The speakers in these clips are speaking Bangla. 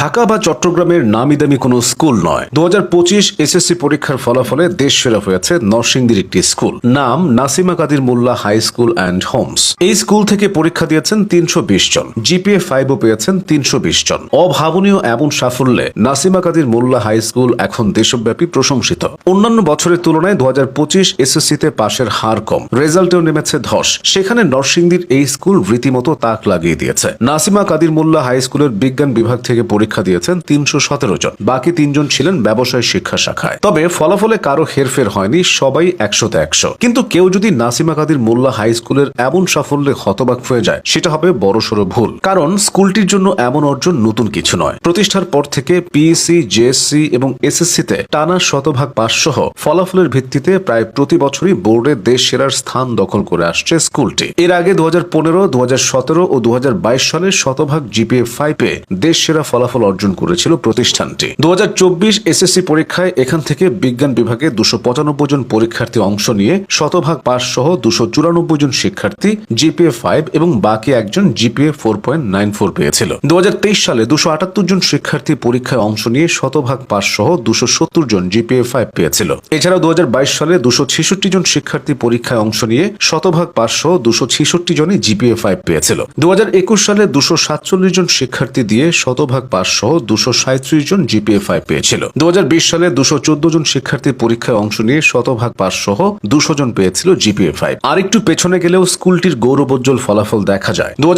ঢাকা বা চট্টগ্রামের নামি দামি কোনো স্কুল নয়। দু এসএসসি পরীক্ষার ফলাফলে দেশ সেরা হয়েছে নরসিংদীর একটি স্কুল। নাম Nasima Kadir Molla high school and homes. এই স্কুল থেকে পরীক্ষা দিয়েছেন তিনশো বিশ জন। জিপিএ ফাইভও পেয়েছেন তিনশো বিশ জন। অভাবনীয় এমন সাফল্যে নাসিমা কাদির মোল্লা হাই স্কুল এখন দেশব্যাপী প্রশংসিত। অন্যান্য বছরের তুলনায় দু হাজার পঁচিশ এসএসসিতে পাশের হার কম। রেজাল্টেও নেমেছে ধস। সেখানে নরসিংদীর এই স্কুল রীতিমতো তাক লাগিয়ে দিয়েছে। নাসিমা কাদির মোল্লা হাই স্কুলের বিজ্ঞান বিভাগ থেকে পরীক্ষা দিয়েছেন তিনশো সতেরো জন। বাকি তিনজন ছিলেন ব্যবসায় শিক্ষা শাখায়। তবে ফলাফলে কারও হেরফের হয়নি, সবাই একশোতে একশো। কিন্তু কেউ যদি নাসিমা কাদির মোল্লা হাই স্কুলের এমন সাফল্যে হতবাক হয়ে যায়, সেটা হবে বড়সড় ভুল। কারণ স্কুলটির জন্য এমন অর্জন নতুন কিছু নয়। প্রতিষ্ঠার পর থেকে পিএসসি জেএসসি এবং এসএসসি তে টানা শতভাগ পাস সহ ফলাফলের ভিত্তিতে প্রায় প্রতি বছরই বোর্ডে দেশ সেরার স্থান দখল করে আসছে স্কুলটি। এর আগে দু হাজার পনেরো দু হাজার সতেরো ও দু হাজার বাইশ সালে শতভাগ জিপিএ ফাইভে দেশ সেরা ফলাফল অর্জন করেছিল প্রতিষ্ঠানটি। দু হাজার চব্বিশ এসএসসি পরীক্ষায় এখান থেকে বিজ্ঞান বিভাগে দুশো জন পরীক্ষার্থী অংশ নিয়ে শতভাগ পাস সহ দুশো জন শিক্ষার্থী জিপিএ ফাইভ এবং বাকি একজন GPA four point nine four পেয়েছিল। দু সালে দুশো আটাত্তর জন শিক্ষার্থী পরীক্ষায় অংশ নিয়ে শতভাগ পাস সহ দুশো সত্তর জন জিপিএ ফাইভ পেয়েছিল। এছাড়াও দু সালে দুশো ছেষট্টি জন শিক্ষার্থী পরীক্ষায় অংশ নিয়ে শতভাগ পাস সহ দুশো ছেষট্টি জনই জিপিএ ফাইভ পেয়েছিল। দু হাজার একুশ সালে দুশো সাতচল্লিশ জন শিক্ষার্থী দিয়ে শতভাগ পাস সহ দুশো সাঁত্রিশ জন জিপিএ ফাইভ পেয়েছিল। দু সালে দুশো জন শিক্ষার্থী পরীক্ষায় অংশ নিয়ে শতভাগ পাস সহ দুশো জন পেয়েছিল জিপিএ ফাইভ আর একটু পেছনে গেলেও স্কুলটির গৌরবোজ্জ্বল ফলাফল দেখা যায়। দু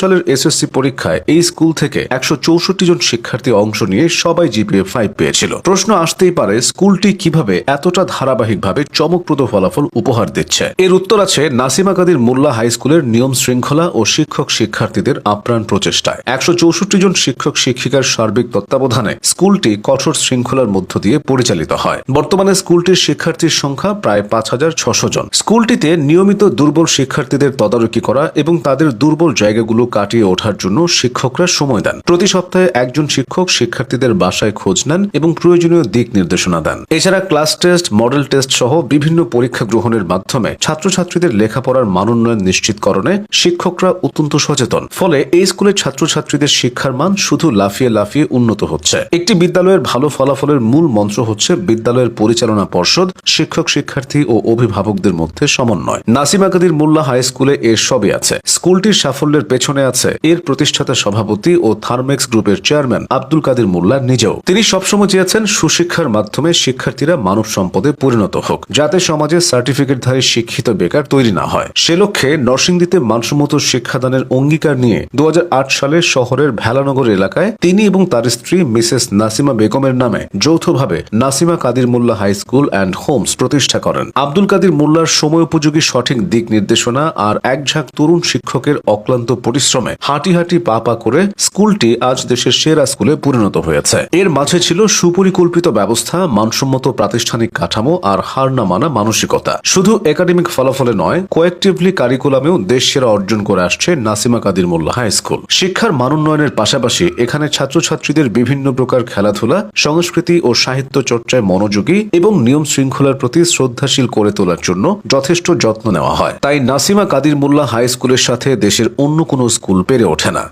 সালের এসএসসি পরীক্ষায় এই স্কুল থেকে একশো চৌষট্টি জন শিক্ষার্থী অংশ নিয়ে সবাই জিপিএ ফাইভ পেয়েছিল। প্রশ্ন আসতেই পারে, স্কুলটি কীভাবে এতটা ধারাবাহিকভাবে চমকপ্রদ ফলাফল উপহার দিচ্ছে? এর উত্তর আছে নাসিমা কাদির মোল্লা হাই স্কুলের নিয়ম শৃঙ্খলা ও শিক্ষক শিক্ষার্থীদের আপ্রাণ প্রচেষ্টায়। একশো চৌষট্টি জন শিক্ষক শিক্ষিকার সার্বিক তত্ত্বাবধানে স্কুলটি কঠোর শৃঙ্খলার মধ্য দিয়ে পরিচালিত হয়। বর্তমানে স্কুলটির শিক্ষার্থীর সংখ্যা প্রায় পাঁচ হাজার ছশো জন। স্কুলটিতে নিয়মিত দুর্বল শিক্ষার্থীদের তদারকি করা এবং তাদের দুর্বল জায়গাগুলো কাটিয়ে ওঠার জন্য শিক্ষকরা সময় দেন। প্রতি সপ্তাহে একজন শিক্ষক শিক্ষার্থীদের বাসায় খোঁজ নেন এবং প্রয়োজনীয় দিক নির্দেশনা দেন। এছাড়া ক্লাস টেস্ট, মডেল টেস্ট সহ বিভিন্ন পরীক্ষা গ্রহণের মাধ্যমে ছাত্রছাত্রীদের লেখাপড়ার মানোন্নয়ন নিশ্চিতকরণে শিক্ষকরা অত্যন্ত সচেতন। ফলে এই স্কুলের ছাত্রছাত্রীদের শিক্ষার মান শুধু লাফিয়ে লাফিয়ে লাফিয়ে উন্নত হচ্ছে। একটি বিদ্যালয়ের ভালো ফলাফলের মূল মন্ত্র হচ্ছে বিদ্যালয়ের পরিচালনা পর্ষদ, শিক্ষক, শিক্ষার্থী ও অভিভাবকদের মধ্যে সমন্বয়। নাসিমা কাদির মোল্লা হাই স্কুলে এর সবই আছে। স্কুলটির সাফল্যের পেছনে আছে এর প্রতিষ্ঠাতা সভাপতি ও থার্মেক্স গ্রুপের চেয়ারম্যান আব্দুল কাদির মোল্লা নিজেও। তিনি সবসময় চেয়েছেন সুশিক্ষার মাধ্যমে শিক্ষার্থীরা মানব সম্পদে পরিণত হোক, যাতে সমাজে সার্টিফিকেটধারী শিক্ষিত বেকার তৈরি না হয়। সে লক্ষ্যে নরসিংদীতে মানসম্মত শিক্ষাদানের অঙ্গীকার নিয়ে দু হাজার আট সালে শহরের ভেলানগর এলাকায় তিনি এবং তার স্ত্রী মিসেস নাসিমা বেগমের নামে যৌথভাবে Nasima Kadir Molla high school and homes প্রতিষ্ঠা করেন। আব্দুল কাদির মোল্লার সময় উপযোগী সঠিক দিক নির্দেশনা আর এক ঝাঁক তরুণ শিক্ষকের অক্লান্ত পরিশ্রমে হাঁটি হাঁটি পা পা করে স্কুলটি আজ দেশের সেরা স্কুলে পরিণত হয়েছে। এর মাঝে ছিল সুপরিকল্পিত ব্যবস্থা, মানসম্মত প্রাতিষ্ঠানিক কাঠামো আর হার না মানা মানসিকতা। শুধু একাডেমিক ফলাফলে নয়, কোয়েকটিভলি কারিকুলামেও দেশ সেরা অর্জন করে আসছে নাসিমা কাদির মোল্লা হাই স্কুল। শিক্ষার মানোন্নয়নের পাশাপাশি এখানে ছাত্রছাত্রীদের বিভিন্ন প্রকার খেলাধুলা, সংস্কৃতি ও সাহিত্য চর্চায় মনোযোগী এবং নিয়ম শৃঙ্খলার প্রতি শ্রদ্ধাশীল করে তোলার জন্য যথেষ্ট যত্ন নেওয়া হয়। তাই নাসিমা কাদির মোল্লা হাই স্কুলের সাথে দেশের অন্য কোনো স্কুল পেরে ওঠে না।